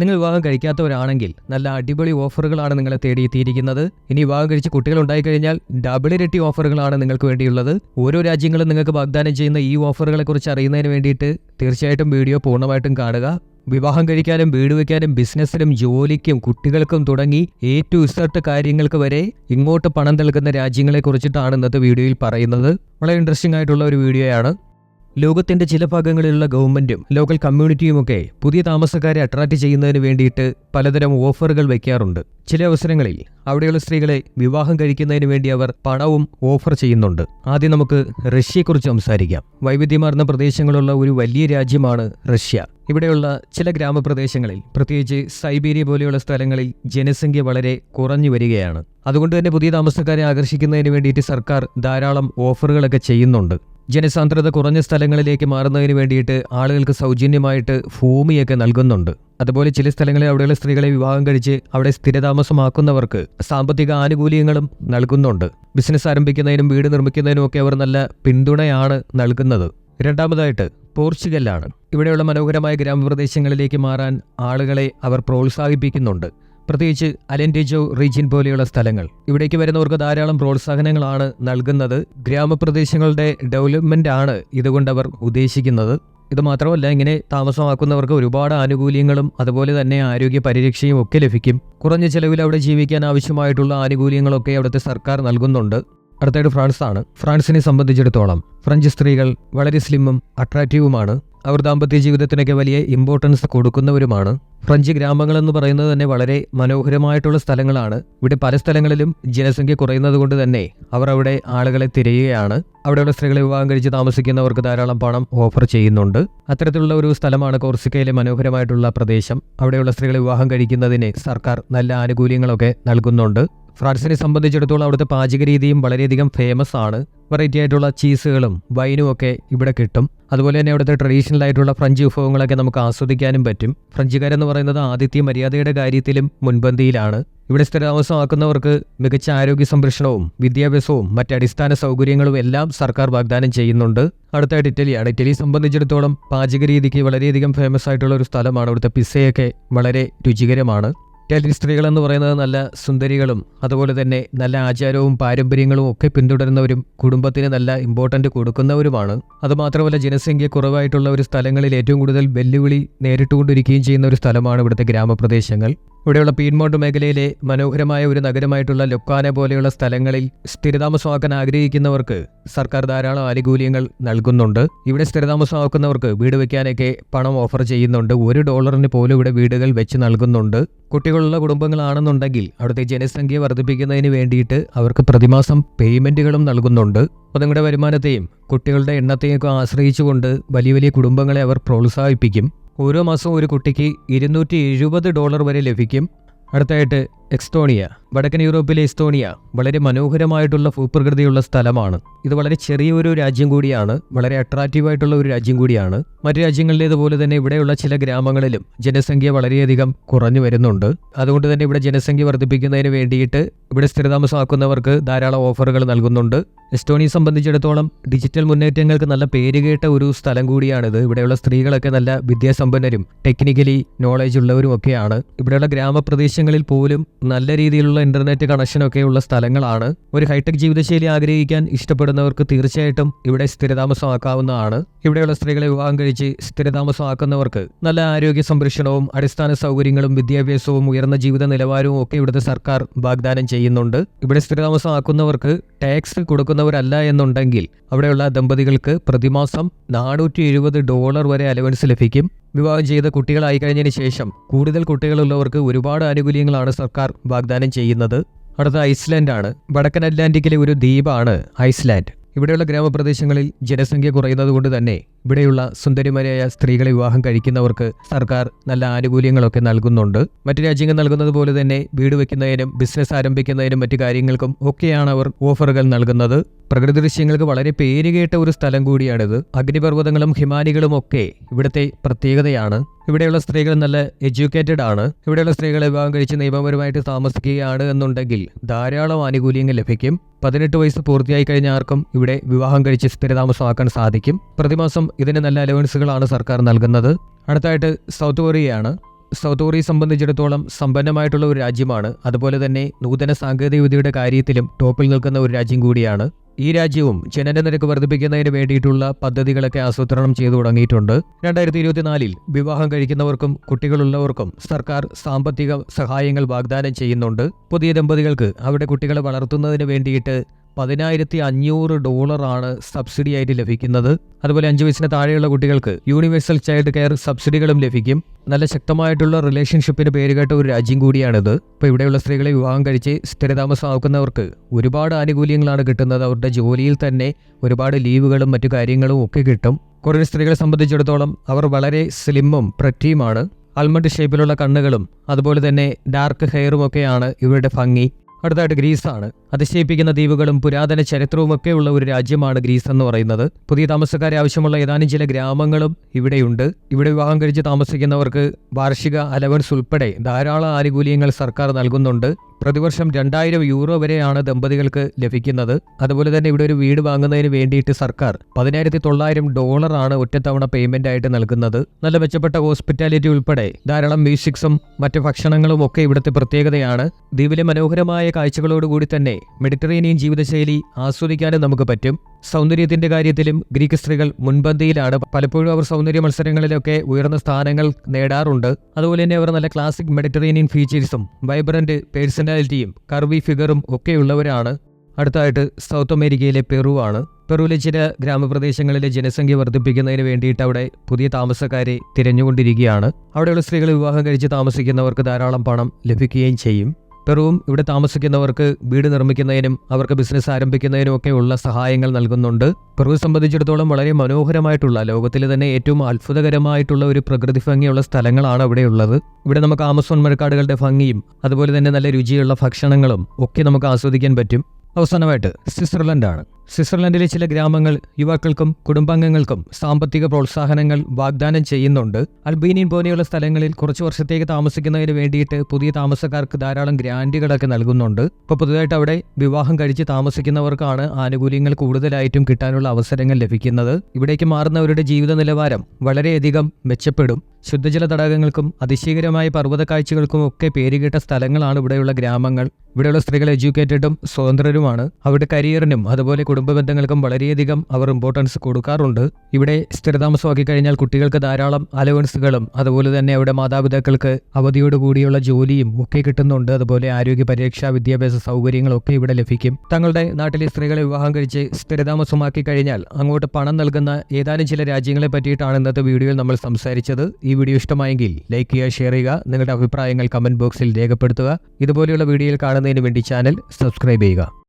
നിങ്ങൾ വിവാഹം കഴിക്കാത്തവരാണെങ്കിൽ നല്ല അടിപൊളി ഓഫറുകളാണ് നിങ്ങളെ തേടിയെത്തിയിരിക്കുന്നത് ഇനി വിവാഹം കഴിച്ച് കുട്ടികൾ ഉണ്ടായിക്കഴിഞ്ഞാൽ ഡബിൾ ഇരട്ടി ഓഫറുകളാണ് നിങ്ങൾക്ക് വേണ്ടിയുള്ളത്. ഓരോ രാജ്യങ്ങളും നിങ്ങൾക്ക് വാഗ്ദാനം ചെയ്യുന്ന ഈ ഓഫറുകളെക്കുറിച്ച് അറിയുന്നതിന് വേണ്ടിയിട്ട് തീർച്ചയായിട്ടും വീഡിയോ പൂർണമായിട്ടും കാണുക. വിവാഹം കഴിക്കാനും വീട് വയ്ക്കാനും ബിസിനസ്സിനും ജോലിക്കും കുട്ടികൾക്കും തുടങ്ങി എ ടു ഇസർട്ട് കാര്യങ്ങൾക്ക് വരെ ഇങ്ങോട്ട് പണം നൽകുന്ന രാജ്യങ്ങളെ കുറിച്ചിട്ടാണ് ഇന്നത്തെ വീഡിയോയിൽ പറയുന്നത്. വളരെ ഇൻട്രസ്റ്റിംഗ് ആയിട്ടുള്ള ഒരു വീഡിയോയാണ്. ലോകത്തിന്റെ ചില ഭാഗങ്ങളിലുള്ള ഗവൺമെന്റും ലോക്കൽ കമ്മ്യൂണിറ്റിയുമൊക്കെ പുതിയ താമസക്കാരെ അട്രാക്ട് ചെയ്യുന്നതിന് വേണ്ടിയിട്ട് പലതരം ഓഫറുകൾ വയ്ക്കാറുണ്ട് ചില അവസരങ്ങളിൽ അവിടെയുള്ള സ്ത്രീകളെ വിവാഹം കഴിക്കുന്നതിന് വേണ്ടി അവർ പണവും ഓഫർ ചെയ്യുന്നുണ്ട്. ആദ്യം നമുക്ക് റഷ്യയെക്കുറിച്ച് സംസാരിക്കാം. വൈവിധ്യമാർന്ന പ്രദേശങ്ങളുള്ള ഒരു വലിയ രാജ്യമാണ് റഷ്യ. ഇവിടെയുള്ള ചില ഗ്രാമപ്രദേശങ്ങളിൽ പ്രത്യേകിച്ച് സൈബീരിയ പോലെയുള്ള സ്ഥലങ്ങളിൽ ജനസംഖ്യ വളരെ കുറഞ്ഞു വരികയാണ്. അതുകൊണ്ട് തന്നെ പുതിയ താമസക്കാരെ ആകർഷിക്കുന്നതിന് വേണ്ടിയിട്ട് സർക്കാർ ധാരാളം ഓഫറുകളൊക്കെ ചെയ്യുന്നുണ്ട്. ജനസാന്ദ്രത കുറഞ്ഞ സ്ഥലങ്ങളിലേക്ക് മാറുന്നതിന് വേണ്ടിയിട്ട് ആളുകൾക്ക് സൗജന്യമായിട്ട് ഭൂമിയൊക്കെ നൽകുന്നുണ്ട്. അതുപോലെ ചില സ്ഥലങ്ങളിൽ അവിടെയുള്ള സ്ത്രീകളെ വിവാഹം കഴിച്ച് അവിടെ സ്ഥിരതാമസമാക്കുന്നവർക്ക് സാമ്പത്തിക ആനുകൂല്യങ്ങളും നൽകുന്നുണ്ട്. ബിസിനസ് ആരംഭിക്കുന്നതിനും വീട് നിർമ്മിക്കുന്നതിനും ഒക്കെ അവർ നല്ല പിന്തുണയാണ് നൽകുന്നത്. രണ്ടാമതായിട്ട് പോർച്ചുഗലാണ്. ഇവിടെയുള്ള മനോഹരമായ ഗ്രാമപ്രദേശങ്ങളിലേക്ക് മാറാൻ ആളുകളെ അവർ പ്രോത്സാഹിപ്പിക്കുന്നുണ്ട്. പ്രത്യേകിച്ച് അലന്റേജോ റീജിയൻ പോലെയുള്ള സ്ഥലങ്ങൾ. ഇവിടേക്ക് വരുന്നവർക്ക് ധാരാളം പ്രോത്സാഹനങ്ങളാണ് നൽകുന്നത്. ഗ്രാമപ്രദേശങ്ങളുടെ ഡെവലപ്മെന്റ് ആണ് ഇതുകൊണ്ട് അവർ ഉദ്ദേശിക്കുന്നത്. ഇത് മാത്രമല്ല ഇങ്ങനെ താമസമാക്കുന്നവർക്ക് ഒരുപാട് ആനുകൂല്യങ്ങളും അതുപോലെ തന്നെ ആരോഗ്യ പരിരക്ഷയും ഒക്കെ ലഭിക്കും. കുറഞ്ഞ ചെലവിൽ അവിടെ ജീവിക്കാൻ ആവശ്യമായിട്ടുള്ള ആനുകൂല്യങ്ങളൊക്കെ അവിടുത്തെ സർക്കാർ നൽകുന്നുണ്ട്. അടുത്തായിട്ട് ഫ്രാൻസ് ആണ്. ഫ്രാൻസിനെ സംബന്ധിച്ചിടത്തോളം ഫ്രഞ്ച് സ്ത്രീകൾ വളരെ സ്ലിമ്മും അട്രാക്റ്റീവുമാണ് അവർ ദാമ്പത്യ ജീവിതത്തിനൊക്കെ വലിയ ഇമ്പോർട്ടൻസ് കൊടുക്കുന്നവരുമാണ്. ഫ്രഞ്ച് ഗ്രാമങ്ങളെന്ന് പറയുന്നത് തന്നെ വളരെ മനോഹരമായിട്ടുള്ള സ്ഥലങ്ങളാണ്. ഇവിടെ പല സ്ഥലങ്ങളിലും ജനസംഖ്യ കുറയുന്നത് കൊണ്ട് തന്നെ അവർ അവിടെ ആളുകളെ തിരയുകയാണ്. അവിടെയുള്ള സ്ത്രീകളെ വിവാഹം കഴിച്ച് താമസിക്കുന്നവർക്ക് ധാരാളം പണം ഓഫർ ചെയ്യുന്നുണ്ട്. അത്തരത്തിലുള്ള ഒരു സ്ഥലമാണ് കോർസിക്കയിലെ മനോഹരമായിട്ടുള്ള പ്രദേശം. അവിടെയുള്ള സ്ത്രീകളെ വിവാഹം കഴിക്കുന്നതിന് സർക്കാർ നല്ല ആനുകൂല്യങ്ങളൊക്കെ നൽകുന്നുണ്ട്. ഫ്രാൻസിനെ സംബന്ധിച്ചിടത്തോളം അവിടുത്തെ പാചക രീതിയും വളരെയധികം ഫേമസ് ആണ്. വെറൈറ്റി ആയിട്ടുള്ള ചീസുകളും വൈനും ഒക്കെ ഇവിടെ കിട്ടും. അതുപോലെ തന്നെ അവിടുത്തെ ട്രഡീഷണൽ ആയിട്ടുള്ള ഫ്രഞ്ച് വിഭവങ്ങളൊക്കെ നമുക്ക് ആസ്വദിക്കാനും പറ്റും. ഫ്രഞ്ചുകാരെന്ന് പറയുന്നത് ആതിഥ്യ മര്യാദയുടെ കാര്യത്തിലും മുൻപന്തിയിലാണ്. ഇവിടെ സ്ഥിരതാമസമാക്കുന്നവർക്ക് മികച്ച ആരോഗ്യ സംരക്ഷണവും വിദ്യാഭ്യാസവും മറ്റ് അടിസ്ഥാന സൗകര്യങ്ങളും എല്ലാം സർക്കാർ വാഗ്ദാനം ചെയ്യുന്നുണ്ട്. അടുത്തായിട്ട് ഇറ്റലിയാണ്. ഇറ്റലി സംബന്ധിച്ചിടത്തോളം പാചക രീതിക്ക് വളരെയധികം ഫേമസ് ആയിട്ടുള്ള ഒരു സ്ഥലമാണ്. അവിടുത്തെ പിസയൊക്കെ വളരെ രുചികരമാണ്. ഇറ്റാലിയൻ സ്ത്രീകളെന്ന് പറയുന്നത് നല്ല സുന്ദരികളും അതുപോലെ തന്നെ നല്ല ആചാരവും പാരമ്പര്യങ്ങളും ഒക്കെ പിന്തുടരുന്നവരും കുടുംബത്തിന് നല്ല ഇമ്പോർട്ടന്റ് കൊടുക്കുന്നവരുമാണ്. അതുമാത്രമല്ല ജനസംഖ്യ കുറവായിട്ടുള്ള ഒരു സ്ഥലങ്ങളിൽ ഏറ്റവും കൂടുതൽ വെല്ലുവിളി നേരിട്ടുകൊണ്ടിരിക്കുകയും ചെയ്യുന്ന ഒരു സ്ഥലമാണ് ഇവിടുത്തെ ഗ്രാമപ്രദേശങ്ങൾ. ഇവിടെയുള്ള പീൻമോണ്ട് മേഖലയിലെ മനോഹരമായ ഒരു നഗരമായിട്ടുള്ള ലൊക്കാന പോലെയുള്ള സ്ഥലങ്ങളിൽ സ്ഥിരതാമസമാക്കാൻ ആഗ്രഹിക്കുന്നവർക്ക് സർക്കാർ ധാരാളം ആനുകൂല്യങ്ങൾ നൽകുന്നുണ്ട്. ഇവിടെ സ്ഥിരതാമസമാക്കുന്നവർക്ക് വീട് വെക്കാനൊക്കെ പണം ഓഫർ ചെയ്യുന്നുണ്ട്. ഒരു ഡോളറിന് പോലും ഇവിടെ വീടുകൾ വെച്ച് നൽകുന്നുണ്ട്. കുട്ടികളുള്ള കുടുംബങ്ങളാണെന്നുണ്ടെങ്കിൽ അവിടുത്തെ ജനസംഖ്യ വർദ്ധിപ്പിക്കുന്നതിന് വേണ്ടിയിട്ട് അവർക്ക് പ്രതിമാസം പേയ്മെന്റുകളും നൽകുന്നുണ്ട്. അപ്പോൾ നിങ്ങളുടെ വരുമാനത്തെയും കുട്ടികളുടെ എണ്ണത്തെയും ഒക്കെ ആശ്രയിച്ചുകൊണ്ട് വലിയ വലിയ കുടുംബങ്ങളെ അവർ പ്രോത്സാഹിപ്പിക്കും. ഓരോ മാസവും ഒരു കുട്ടിക്ക് ഇരുന്നൂറ്റി ഡോളർ വരെ ലഭിക്കും. അടുത്തായിട്ട് എക്സ്റ്റോണിയ വടക്കൻ യൂറോപ്പിലെ എസ്തോണിയ വളരെ മനോഹരമായിട്ടുള്ള ഭൂപ്രകൃതിയുള്ള സ്ഥലമാണ്. ഇത് വളരെ ചെറിയൊരു രാജ്യം കൂടിയാണ് വളരെ അട്രാക്റ്റീവ് ആയിട്ടുള്ള ഒരു രാജ്യം കൂടിയാണ്. മറ്റു രാജ്യങ്ങളിലേതുപോലെ തന്നെ ഇവിടെയുള്ള ചില ഗ്രാമങ്ങളിലും ജനസംഖ്യ വളരെയധികം കുറഞ്ഞു വരുന്നുണ്ട്. അതുകൊണ്ട് തന്നെ ഇവിടെ ജനസംഖ്യ വർദ്ധിപ്പിക്കുന്നതിന് വേണ്ടിയിട്ട് ഇവിടെ സ്ഥിരതാമസമാക്കുന്നവർക്ക് ധാരാളം ഓഫറുകൾ നൽകുന്നുണ്ട്. എസ്റ്റോണിയെ സംബന്ധിച്ചിടത്തോളം ഡിജിറ്റൽ മുന്നേറ്റങ്ങൾക്ക് നല്ല പേരുകേട്ട ഒരു സ്ഥലം കൂടിയാണിത്. ഇവിടെയുള്ള സ്ത്രീകളൊക്കെ നല്ല വിദ്യാസമ്പന്നരും ടെക്നിക്കലി നോളേജ് ഉള്ളവരും ഒക്കെയാണ്. ഇവിടെയുള്ള ഗ്രാമപ്രദേശങ്ങളിൽ പോലും നല്ല രീതിയിലുള്ള ഇന്റർനെറ്റ് കണക്ഷനൊക്കെ ഉള്ള സ്ഥലങ്ങളാണ്. ഒരു ഹൈടെക് ജീവിതശൈലി ആഗ്രഹിക്കാൻ ഇഷ്ടപ്പെടുന്നവർക്ക് തീർച്ചയായിട്ടും ഇവിടെ സ്ഥിരതാമസമാക്കാവുന്നതാണ്. ഇവിടെയുള്ള സ്ത്രീകളെ വിവാഹം കഴിച്ച് സ്ഥിരതാമസമാക്കുന്നവർക്ക് നല്ല ആരോഗ്യ സംരക്ഷണവും അടിസ്ഥാന സൗകര്യങ്ങളും വിദ്യാഭ്യാസവും ഉയർന്ന ജീവിത നിലവാരവും ഒക്കെ ഇവിടുത്തെ സർക്കാർ വാഗ്ദാനം ചെയ്യുന്നുണ്ട്. ഇവിടെ സ്ഥിരതാമസമാക്കുന്നവർക്ക് ടാക്സ് കൊടുക്കുന്നവരല്ല എന്നുണ്ടെങ്കിൽ അവിടെയുള്ള ദമ്പതികൾക്ക് പ്രതിമാസം നാനൂറ്റി ഡോളർ വരെ അലവൻസ് ലഭിക്കും. വിവാഹം ചെയ്ത കുട്ടികളായി കഴിഞ്ഞതിന് ശേഷം കൂടുതൽ കുട്ടികളുള്ളവർക്ക് ഒരുപാട് ആനുകൂല്യങ്ങളാണ് സർക്കാർ വാഗ്ദാനം ചെയ്യുന്നത്. അടുത്ത ഐസ്ലാൻഡ് ആണ് വടക്കൻ അറ്റ്ലാന്റിക്കിലെ ഒരു ദ്വീപാണ് ഐസ്ലാൻഡ്. ഇവിടെയുള്ള ഗ്രാമപ്രദേശങ്ങളിൽ ജനസംഖ്യ കുറയുന്നത് കൊണ്ട് തന്നെ ഇവിടെയുള്ള സുന്ദരിമാരായ സ്ത്രീകളെ വിവാഹം കഴിക്കുന്നവർക്ക് സർക്കാർ നല്ല ആനുകൂല്യങ്ങളൊക്കെ നൽകുന്നുണ്ട്. മറ്റു രാജ്യങ്ങൾ നൽകുന്നത് പോലെ തന്നെ വീട് വയ്ക്കുന്നതിനും ബിസിനസ് ആരംഭിക്കുന്നതിനും മറ്റു കാര്യങ്ങൾക്കും ഒക്കെയാണ് അവർ ഓഫറുകൾ നൽകുന്നത്. പ്രകൃതി ദൃശ്യങ്ങൾക്ക് വളരെ പേരുകേട്ട ഒരു സ്ഥലം കൂടിയാണിത്. അഗ്നിപർവതങ്ങളും ഹിമാനികളും ഒക്കെ ഇവിടുത്തെ പ്രത്യേകതയാണ്. ഇവിടെയുള്ള സ്ത്രീകൾ നല്ല എഡ്യൂക്കേറ്റഡ് ആണ്. ഇവിടെയുള്ള സ്ത്രീകളെ വിവാഹം കഴിച്ച് നിയമപരമായിട്ട് താമസിക്കുകയാണ് എന്നുണ്ടെങ്കിൽ ധാരാളം ആനുകൂല്യങ്ങൾ ലഭിക്കും. പതിനെട്ട് വയസ്സ് പൂർത്തിയായി കഴിഞ്ഞ ആർക്കും ഇവിടെ വിവാഹം കഴിച്ച് സ്ഥിരതാമസമാക്കാൻ സാധിക്കും. പ്രതിമാസം ഇതിന് നല്ല അലവൻസുകളാണ് സർക്കാർ നൽകുന്നത്. അടുത്തായിട്ട് സൗത്ത് കൊറിയയാണ്. സൗത്ത് കൊറിയയെ സംബന്ധിച്ചിടത്തോളം സമ്പന്നമായിട്ടുള്ള ഒരു രാജ്യമാണ്. അതുപോലെ തന്നെ നൂതന സാങ്കേതികവിദ്യയുടെ കാര്യത്തിലും ടോപ്പിൽ നിൽക്കുന്ന ഒരു രാജ്യം കൂടിയാണ്. ഈ രാജ്യവും ജനന നിരക്ക് വർദ്ധിപ്പിക്കുന്നതിന് വേണ്ടിയിട്ടുള്ള പദ്ധതികളൊക്കെ ആസൂത്രണം ചെയ്തു തുടങ്ങിയിട്ടുണ്ട്. രണ്ടായിരത്തി ഇരുപത്തിനാലിൽ വിവാഹം കഴിക്കുന്നവർക്കും കുട്ടികളുള്ളവർക്കും സർക്കാർ സാമ്പത്തിക സഹായങ്ങൾ വാഗ്ദാനം ചെയ്യുന്നുണ്ട്. പുതിയ ദമ്പതികൾക്ക് അവരുടെ കുട്ടികളെ വളർത്തുന്നതിന് വേണ്ടിയിട്ട് പതിനായിരത്തി അഞ്ഞൂറ് ഡോളറാണ് സബ്സിഡി ആയിട്ട് ലഭിക്കുന്നത്. അതുപോലെ അഞ്ച് വയസ്സിന് താഴെയുള്ള കുട്ടികൾക്ക് യൂണിവേഴ്സൽ ചൈൽഡ് കെയർ സബ്സിഡികളും ലഭിക്കും. നല്ല ശക്തമായിട്ടുള്ള റിലേഷൻഷിപ്പിന് പേരുകേട്ട ഒരു രാജ്യം കൂടിയാണിത്. ഇപ്പോൾ ഇവിടെയുള്ള സ്ത്രീകളെ വിവാഹം കഴിച്ച് സ്ഥിരതാമസമാക്കുന്നവർക്ക് ഒരുപാട് ആനുകൂല്യങ്ങളാണ് കിട്ടുന്നത്. അവരുടെ ജോലിയിൽ തന്നെ ഒരുപാട് ലീവുകളും മറ്റു കാര്യങ്ങളും ഒക്കെ കിട്ടും. കുറേ സ്ത്രീകളെ സംബന്ധിച്ചിടത്തോളം അവർ വളരെ സ്ലിമ്മും പ്രറ്റിയുമാണ്. ആൽമണ്ട് ഷേപ്പിലുള്ള കണ്ണുകളും അതുപോലെ തന്നെ ഡാർക്ക് ഹെയറും ഒക്കെയാണ് ഇവരുടെ ഭംഗി. അടുത്തായിട്ട് ഗ്രീസാണ്. അതിശയിപ്പിക്കുന്ന ദ്വീപുകളും പുരാതന ചരിത്രവും ഒക്കെയുള്ള ഉള്ള ഒരു രാജ്യമാണ് ഗ്രീസ് എന്ന് പറയുന്നത്. പുതിയ താമസക്കാരെ ആവശ്യമുള്ള ഏതാനും ചില ഗ്രാമങ്ങളും ഇവിടെയുണ്ട്. ഇവിടെ വിവാഹം കഴിച്ച് താമസിക്കുന്നവർക്ക് വാർഷിക അലവൻസ് ഉൾപ്പെടെ ധാരാളം ആനുകൂല്യങ്ങൾ സർക്കാർ നൽകുന്നുണ്ട്. പ്രതിവർഷം രണ്ടായിരം യൂറോ വരെയാണ് ദമ്പതികൾക്ക് ലഭിക്കുന്നത്. അതുപോലെ തന്നെ ഇവിടെ ഒരു വീട് വാങ്ങുന്നതിന് വേണ്ടിയിട്ട് സർക്കാർ പതിനായിരത്തി തൊള്ളായിരം ഡോളറാണ് ഒറ്റത്തവണ പേയ്മെന്റ് ആയിട്ട് നൽകുന്നത്. നല്ല മെച്ചപ്പെട്ട ഹോസ്പിറ്റാലിറ്റി ഉൾപ്പെടെ ധാരാളം മ്യൂസിക്സും മറ്റ് ഭക്ഷണങ്ങളും ഒക്കെ ഇവിടുത്തെ പ്രത്യേകതയാണ്. ദ്വീപിലെ മനോഹരമായ കാഴ്ചകളോടുകൂടി തന്നെ മെഡിറ്ററേനിയൻ ജീവിതശൈലി ആസ്വദിക്കാനും നമുക്ക് പറ്റും. സൗന്ദര്യത്തിന്റെ കാര്യത്തിലും ഗ്രീക്ക് സ്ത്രീകൾ മുൻപന്തിയിലാണ്. പലപ്പോഴും അവർ സൗന്ദര്യ മത്സരങ്ങളിലൊക്കെ ഉയർന്ന സ്ഥാനങ്ങൾ നേടാറുണ്ട്. അതുപോലെ തന്നെ അവർ നല്ല ക്ലാസിക് മെഡിറ്ററേനിയൻ ഫീച്ചേഴ്സും വൈബ്രന്റ് പേഴ്സണാലിറ്റിയും കർവി ഫിഗറും ഒക്കെയുള്ളവരാണ്. അടുത്തായിട്ട് സൗത്ത് അമേരിക്കയിലെ പെറു ആണ്. പെറുവിലെ ചില ഗ്രാമപ്രദേശങ്ങളിലെ ജനസംഖ്യ വർദ്ധിപ്പിക്കുന്നതിന് വേണ്ടിയിട്ട് അവിടെ പുതിയ താമസക്കാരെ തിരഞ്ഞുകൊണ്ടിരിക്കുകയാണ്. അവിടെയുള്ള സ്ത്രീകൾ വിവാഹം കഴിച്ച് താമസിക്കുന്നവർക്ക് ധാരാളം പണം ലഭിക്കുകയും ചെയ്യും. പെറുവും ഇവിടെ താമസിക്കുന്നവർക്ക് വീട് നിർമ്മിക്കുന്നതിനും അവർക്ക് ബിസിനസ് ആരംഭിക്കുന്നതിനും ഒക്കെയുള്ള സഹായങ്ങൾ നൽകുന്നുണ്ട്. പെറുവെ സംബന്ധിച്ചിടത്തോളം വളരെ മനോഹരമായിട്ടുള്ള ലോകത്തിലെ തന്നെ ഏറ്റവും അത്ഭുതകരമായിട്ടുള്ള ഒരു പ്രകൃതി ഭംഗിയുള്ള സ്ഥലങ്ങളാണ് അവിടെയുള്ളത് ഇവിടെ നമുക്ക് ആമസോൺ മഴക്കാടുകളുടെ ഭംഗിയും അതുപോലെ തന്നെ നല്ല രുചിയുള്ള ഭക്ഷണങ്ങളും ഒക്കെ നമുക്ക് ആസ്വദിക്കാൻ പറ്റും. അവസാനമായിട്ട് സ്വിറ്റ്സർലൻഡാണ്. സ്വിറ്റ്സർലൻഡിലെ ചില ഗ്രാമങ്ങൾ യുവാക്കൾക്കും കുടുംബാംഗങ്ങൾക്കും സാമ്പത്തിക പ്രോത്സാഹനങ്ങൾ വാഗ്ദാനം ചെയ്യുന്നുണ്ട്. അൽബീനിയൻ പോലെയുള്ള സ്ഥലങ്ങളിൽ കുറച്ച് വർഷത്തേക്ക് താമസിക്കുന്നതിന് വേണ്ടിയിട്ട് പുതിയ താമസക്കാർക്ക് ധാരാളം ഗ്രാൻഡുകളൊക്കെ നൽകുന്നുണ്ട്. ഇപ്പോൾ പുതുതായിട്ട് അവിടെ വിവാഹം കഴിച്ച് താമസിക്കുന്നവർക്കാണ് ആനുകൂല്യങ്ങൾ കൂടുതലായിട്ടും കിട്ടാനുള്ള അവസരങ്ങൾ ലഭിക്കുന്നത്. ഇവിടേക്ക് മാറുന്നവരുടെ ജീവിത നിലവാരം വളരെയധികം മെച്ചപ്പെടും. ശുദ്ധജല തടാകങ്ങൾക്കും അതിശയകരമായ പർവത കാഴ്ചകൾക്കും ഒക്കെ പേരുകേട്ട സ്ഥലങ്ങളാണ് ഇവിടെയുള്ള ഗ്രാമങ്ങൾ. ഇവിടെയുള്ള സ്ത്രീകൾ എഡ്യൂക്കേറ്റഡും സ്വതന്ത്രരുമാണ്. അവരുടെ കരിയറിനും അതുപോലെ കുടുംബ ബന്ധങ്ങൾക്കും വളരെയധികം അവർ ഇമ്പോർട്ടൻസ് കൊടുക്കാറുണ്ട്. ഇവിടെ സ്ഥിരതാമസമാക്കി കഴിഞ്ഞാൽ കുട്ടികൾക്ക് ധാരാളം അലവൻസുകളും അതുപോലെ തന്നെ അവിടെ മാതാപിതാക്കൾക്ക് അവധിയോട് കൂടിയുള്ള ജോലിയും ഒക്കെ കിട്ടുന്നുണ്ട്. അതുപോലെ ആരോഗ്യ പരീക്ഷ വിദ്യാഭ്യാസ സൗകര്യങ്ങളും ഒക്കെ ഇവിടെ ലഭിക്കും. തങ്ങളുടെ നാട്ടിലെ സ്ത്രീകളെ വിവാഹം കഴിച്ച് സ്ഥിരതാമസമാക്കി കഴിഞ്ഞാൽ അങ്ങോട്ട് പണം നൽകുന്ന ഏതാനും ചില രാജ്യങ്ങളെ പറ്റിയിട്ടാണ് ഇന്നത്തെ വീഡിയോയിൽ നമ്മൾ സംസാരിച്ചത്. ഈ വീഡിയോ ഇഷ്ടമായെങ്കിൽ ലൈക്ക് ചെയ്യുക ഷെയർ ചെയ്യുക നിങ്ങളുടെ അഭിപ്രായങ്ങൾ കമന്റ് ബോക്സിൽ രേഖപ്പെടുത്തുക. ഇതുപോലെയുള്ള വീഡിയോയിൽ കാണുന്നതിന് വേണ്ടി ചാനൽ സബ്സ്ക്രൈബ് ചെയ്യുക.